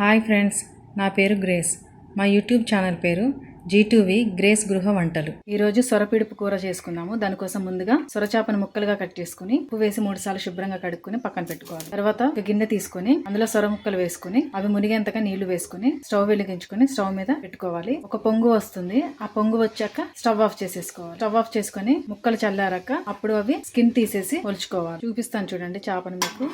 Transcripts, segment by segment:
Hi friends నా పేరు grace. మా యూట్యూబ్ ఛానల్ పేరు జీటూవి గ్రేస్ గృహ వంటలు. ఈ రోజు సొరపిడుపు కూర చేసుకుందాము. దానికోసం ముందుగా సొరచాపను ముక్కలుగా కట్ చేసుకుని ఉప్పు వేసి మూడు సార్లు శుభ్రంగా కడుక్కుని పక్కన పెట్టుకోవాలి. తర్వాత ఒక గిన్నె తీసుకుని అందులో సొర ముక్కలు వేసుకుని అవి మునిగేంతగా నీళ్ళు వేసుకుని స్టవ్ వెలిగించుకుని స్టవ్ మీద పెట్టుకోవాలి. ఒక పొంగు వస్తుంది. ఆ పొంగు వచ్చాక స్టవ్ ఆఫ్ చేసేసుకోవాలి. స్టవ్ ఆఫ్ చేసుకుని ముక్కలు చల్లారాక అప్పుడు అవి స్కిన్ తీసేసి ఒలుచుకోవాలి చూపిస్తాను చూడండి చేపను మీకు.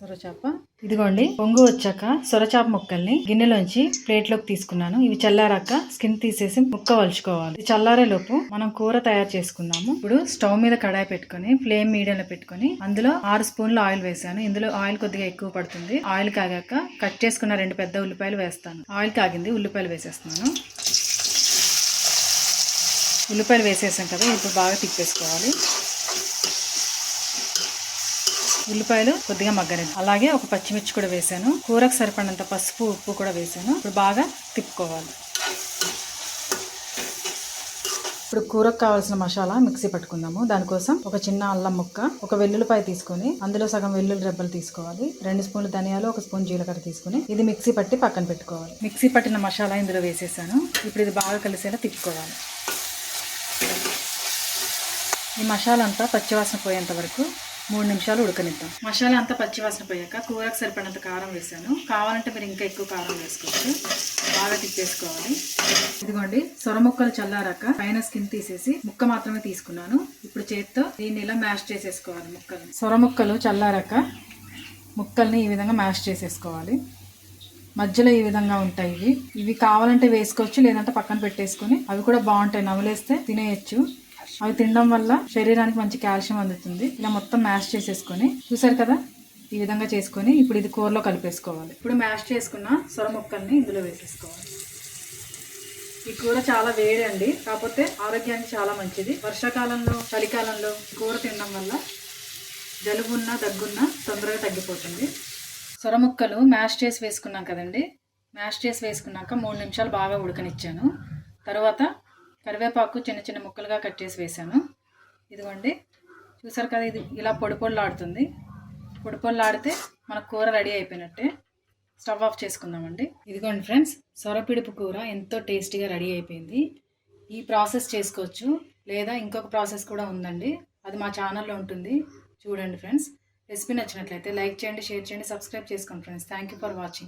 సొరచాప ఇదిగోండి పొంగు వచ్చాక సొరచాప ముక్కల్ని గిన్నెలోంచి ప్లేట్లోకి తీసుకున్నాను. ఇవి చల్లారాక స్కిన్ తీసేసి ముక్క వలుచుకోవాలి. చల్లారే లోపు మనం కూర తయారు చేసుకుందాము. ఇప్పుడు స్టవ్ మీద కడాయి పెట్టుకొని ఫ్లేమ్ మీడియంలో పెట్టుకొని అందులో ఆరు స్పూన్లు ఆయిల్ వేసాను. ఇందులో ఆయిల్ కొద్దిగా ఎక్కువ పడుతుంది. ఆయిల్ కాగాక కట్ చేసుకున్న రెండు పెద్ద ఉల్లిపాయలు వేస్తాను. ఆయిల్ కాగింది ఉల్లిపాయలు వేసేస్తున్నాను. ఉల్లిపాయలు వేసేసాం కదా ఇప్పుడు బాగా తిప్పేసుకోవాలి. ఉల్లిపాయలు కొద్దిగా మగ్గరండి అలాగే ఒక పచ్చిమిర్చి కూడా వేసాను. కూరకు సరిపడినంత పసుపు ఉప్పు కూడా వేసాను. ఇప్పుడు బాగా తిప్పుకోవాలి. ఇప్పుడు కూరకు కావాల్సిన మసాలా మిక్సీ పట్టుకుందాము. దానికోసం ఒక చిన్న అల్లం ముక్క ఒక వెల్లుల్లిపాయ తీసుకొని అందులో సగం వెల్లుల్లి రెబ్బలు తీసుకోవాలి. రెండు స్పూన్లు ధనియాలు ఒక స్పూన్ జీలకర్ర తీసుకొని ఇది మిక్సీ పట్టి పక్కన పెట్టుకోవాలి. మిక్సీ పట్టిన మసాలా ఇందులో వేసేసాను. ఇప్పుడు ఇది బాగా కలిసేలా తిప్పుకోవాలి. ఈ మసాలా అంతా పచ్చివాసన పోయేంత వరకు మూడు నిమిషాలు ఉడకనిద్దాం. మసాలా అంతా పచ్చివాసన పోయాక కూరకు సరిపడినంత కారం వేసాను. కావాలంటే మీరు ఇంకా ఎక్కువ కారం వేసుకోవచ్చు. బాగా తిప్పేసుకోవాలి. ఇదిగోండి సొర ముక్కలు చల్లారాక పైన స్కిన్ తీసేసి ముక్క మాత్రమే తీసుకున్నాను. ఇప్పుడు చేతితో దీన్ని ఇలా మ్యాష్ చేసేసుకోవాలి ముక్కల్ని. సొర ముక్కలు చల్లారాక ముక్కల్ని ఈ విధంగా మ్యాష్ చేసేసుకోవాలి. మధ్యలో ఈ విధంగా ఉంటాయి ఇవి. ఇవి కావాలంటే వేసుకోవచ్చు లేదంటే పక్కన పెట్టేసుకొని అవి కూడా బాగుంటాయి. నవలేస్తే తినేయచ్చు. అవి తినడం వల్ల శరీరానికి మంచి కాల్షియం అందుతుంది. ఇలా మొత్తం మ్యాష్ చేసేసుకొని చూసారు కదా? ఈ విధంగా చేసుకొని ఇప్పుడు ఇది కూరలో కలిపేసుకోవాలి. ఇప్పుడు మ్యాష్ చేసుకున్న సొర ముక్కల్ని ఇందులో వేసేసుకోవాలి. ఈ కూర చాలా వేడి అండి. కాకపోతే ఆరోగ్యానికి చాలా మంచిది. వర్షాకాలంలో చలికాలంలో కూర తినడం వల్ల జలుబున్న దగ్గున్న తొందరగా తగ్గిపోతుంది. సొర ముక్కలు మ్యాష్ చేసి వేసుకున్నాం కదండి. మ్యాష్ చేసి వేసుకున్నాక మూడు నిమిషాలు బాగా ఉడకనిచ్చాను. తర్వాత కరివేపాకు చిన్న చిన్న ముక్కలుగా కట్ చేసి వేసాను. ఇదిగోండి. చూసారు కదా ఇది ఇలా పొడి పొడిలాడుతుంది. పొడి పొడిలాడితే మన కూర రెడీ అయిపోయినట్టే. స్టవ్ ఆఫ్ చేసుకుందామండి. ఇదిగోండి ఫ్రెండ్స్ సొరపిడుపు కూర ఎంతో టేస్టీగా రెడీ అయిపోయింది. ఈ ప్రాసెస్ చేసుకోవచ్చు లేదా ఇంకొక ప్రాసెస్ కూడా ఉందండి. అది మా ఛానల్లో ఉంటుంది. చూడండి ఫ్రెండ్స్ రెసిపీ నచ్చినట్లయితే లైక్ చేయండి షేర్ చేయండి సబ్స్క్రైబ్ చేసుకోండి friends. Thank you for watching